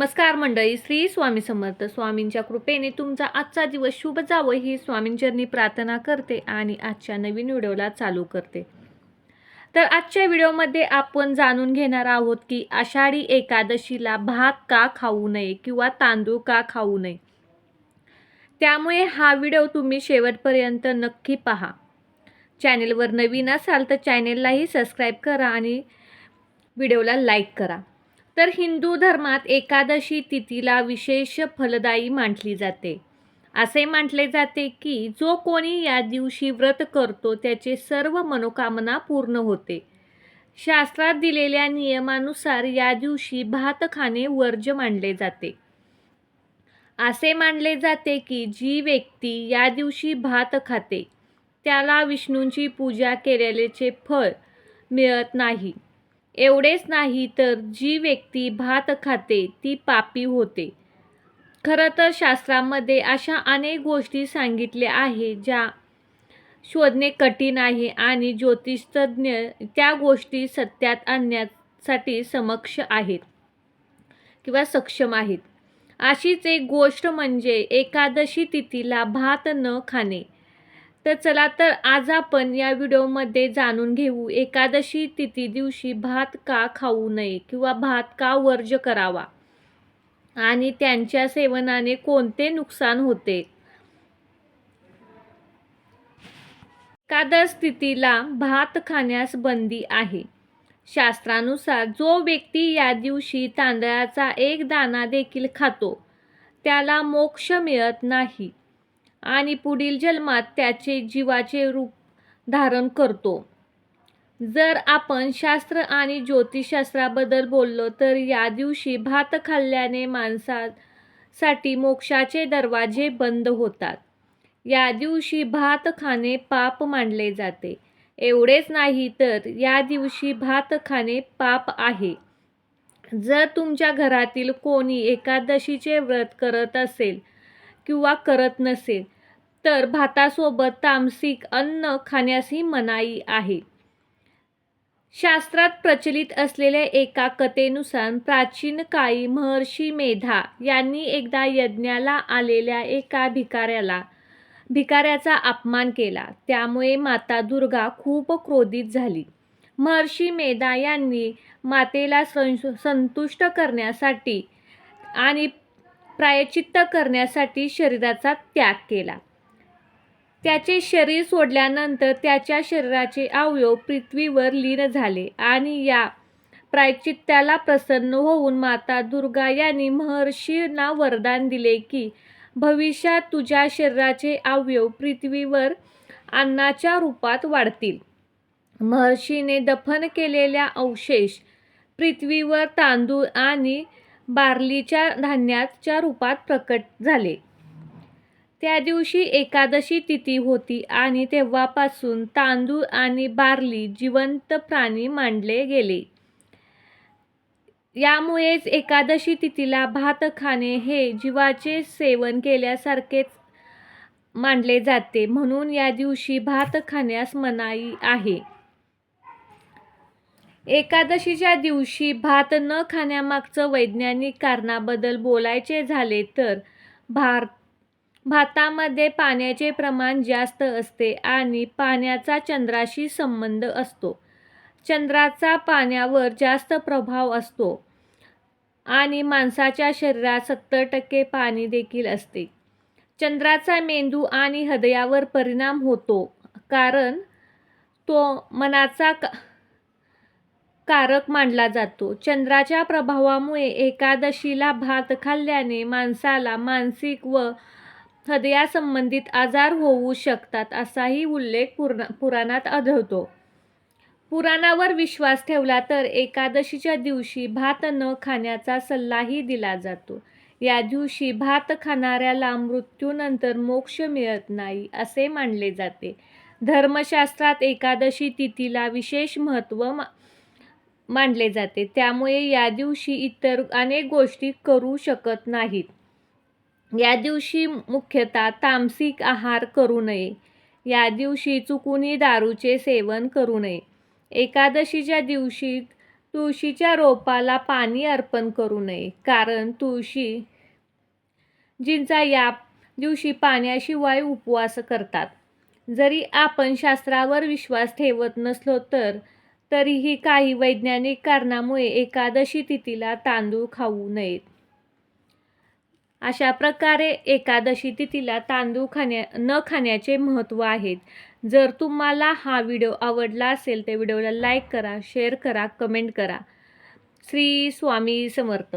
नमस्कार मंडळी श्री स्वामी समर्थ स्वामींच्या कृपेने तुमचा आजचा दिवस शुभ जावं ही स्वामींचरणी प्रार्थना करते आणि आजच्या नवीन व्हिडिओला चालू करते. तर आजच्या व्हिडिओमध्ये आपण जाणून घेणार आहोत की आषाढी एकादशीला भात का खाऊ नये किंवा तांदूळ का खाऊ नये? त्यामुळे हा व्हिडिओ तुम्ही शेवटपर्यंत नक्की पहा. चॅनेलवर नवीन असाल तर चॅनेललाही सबस्क्राईब करा आणि व्हिडिओला लाईक करा. तर हिंदू धर्मात एकादशी तिथीला विशेष फलदायी मानली जाते. असे मानले जाते की जो कोणी या दिवशी व्रत करतो त्याचे सर्व मनोकामना पूर्ण होते. शास्त्रात दिलेल्या नियमानुसार या दिवशी भात खाणे वर्ज्य मानले जाते. असे मानले जाते की जी व्यक्ती या दिवशी भात खाते त्याला विष्णूंची पूजा केलेल्याचे फळ मिळत नाही. एवढेच नाही तर जी व्यक्ती भात खाते ती पापी होते. खरं तर शास्त्रामध्ये अशा अनेक गोष्टी सांगितल्या आहे ज्या शोधणे कठीण आहे आणि ज्योतिषतज्ञ त्या गोष्टी सत्यात आणण्यासाठी समक्ष आहेत किंवा सक्षम आहेत. अशीच एक गोष्ट म्हणजे एकादशी तिथीला भात न खाणे. तर चला तर आज आपण या व्हिडिओमध्ये जाणून घेऊ एकादशी तिथी दिवशी भात का खाऊ नये किंवा भात का वर्ज करावा? आणि त्यांच्या सेवनाने कोणते नुकसान होते? एकादश तिथीला भात खाण्यास बंदी आहे. शास्त्रानुसार जो व्यक्ती या दिवशी तांदळाचा एक दाना देखील खातो त्याला मोक्ष मिळत नाही. आणि पुढील जन्मात त्याचे जीवाचे रूप धारण करतो. जर आपण शास्त्र आणि ज्योतिषशास्त्राबद्दल बोललो तर या दिवशी भात खाल्ल्याने माणसासाठी मोक्षाचे दरवाजे बंद होतात. या दिवशी भात खाणे पाप मानले जाते. एवढेच नाही तर या दिवशी भात खाणे पाप आहे. जर तुमच्या घरातील कोणी एकादशीचे व्रत करत असेल किंवा करत नसेल तर भातासोबत तामसिक अन्न खाण्यासही मनाई आहे. शास्त्रात प्रचलित असलेल्या एका कथेनुसार प्राचीन काळी महर्षी मेधा यांनी एकदा यज्ञाला आलेल्या एका भिकाऱ्याला भिकाऱ्याचा अपमान केला. त्यामुळे माता दुर्गा खूप क्रोधित झाली. महर्षी मेधा यांनी मातेला संतुष्ट करण्यासाठी आणि प्रायचित्त करण्यासाठी शरीराचा त्याग केला. त्याचे शरीर सोडल्यानंतर त्याच्या शरीराचे अवयव पृथ्वीवर लीन झाले आणि या प्रायचित्त्याला प्रसन्न होऊन माता दुर्गा यांनी महर्षींना वरदान दिले की भविष्यात तुझ्या शरीराचे अवयव पृथ्वीवर अन्नाच्या रूपात वाढतील. महर्षीने दफन केलेल्या अवशेष पृथ्वीवर तांदूळ आणि बार्लीच्या धान्याच्या रूपात प्रकट झाले. त्या दिवशी एकादशी तिथी होती आणि तेव्हापासून तांदूळ आणि बार्ली जिवंत प्राणी मांडले गेले. यामुळेच एकादशी तिथीला भात खाणे हे जीवाचे सेवन केल्यासारखेच मानले जाते. म्हणून या दिवशी भात खाण्यास मनाई आहे. एकादशीच्या दिवशी भात न खाण्यामागचं वैज्ञानिक कारणाबद्दल बोलायचे झाले तर भार भातामध्ये पाण्याचे प्रमाण जास्त असते आणि पाण्याचा चंद्राशी संबंध असतो. चंद्राचा पाण्यावर जास्त प्रभाव असतो आणि माणसाच्या शरीरात सत्तर टक्के पाणी देखील असते. चंद्राचा मेंदू आणि हृदयावर परिणाम होतो कारण तो मनाचा का कारक मानला जातो. चंद्राच्या प्रभावामुळे एकादशीला भात खाल्ल्याने माणसाला मानसिक व हृदयासंबंधित आजार होऊ शकतात असाही उल्लेख पुरा पुराणात आढळतो. पुराणावर विश्वास ठेवला तर एकादशीच्या दिवशी भात न खाण्याचा सल्लाही दिला जातो. या दिवशी भात खाणाऱ्याला मृत्यूनंतर मोक्ष मिळत नाही असे मानले जाते. धर्मशास्त्रात एकादशी तिथीला विशेष महत्त्व मा मानले जाते. त्यामुळे या दिवशी इतर अनेक गोष्टी करू शकत नाहीत. या दिवशी मुख्यतः तामसिक आहार करू नये. या दिवशी चुकूनही दारूचे सेवन करू नये. एकादशीच्या दिवशी तुळशीच्या रोपाला पाणी अर्पण करू नये. कारण तुळशी जिंचा या दिवशी पाण्याशिवाय उपवास करतात. जरी आपण शास्त्रावर विश्वास ठेवत नसलो तर तरीही काही वैज्ञानिक कारणामुळे एकादशी तिथीला तांदूळ खाऊ नयेत. अशा प्रकारे एकादशी तिथीला तांदूळ खाण्या न खाण्याचे महत्त्व आहेत. जर तुम्हाला हा व्हिडिओ आवडला असेल तर व्हिडिओला लाईक करा शेअर करा कमेंट करा. श्री स्वामी समर्थ.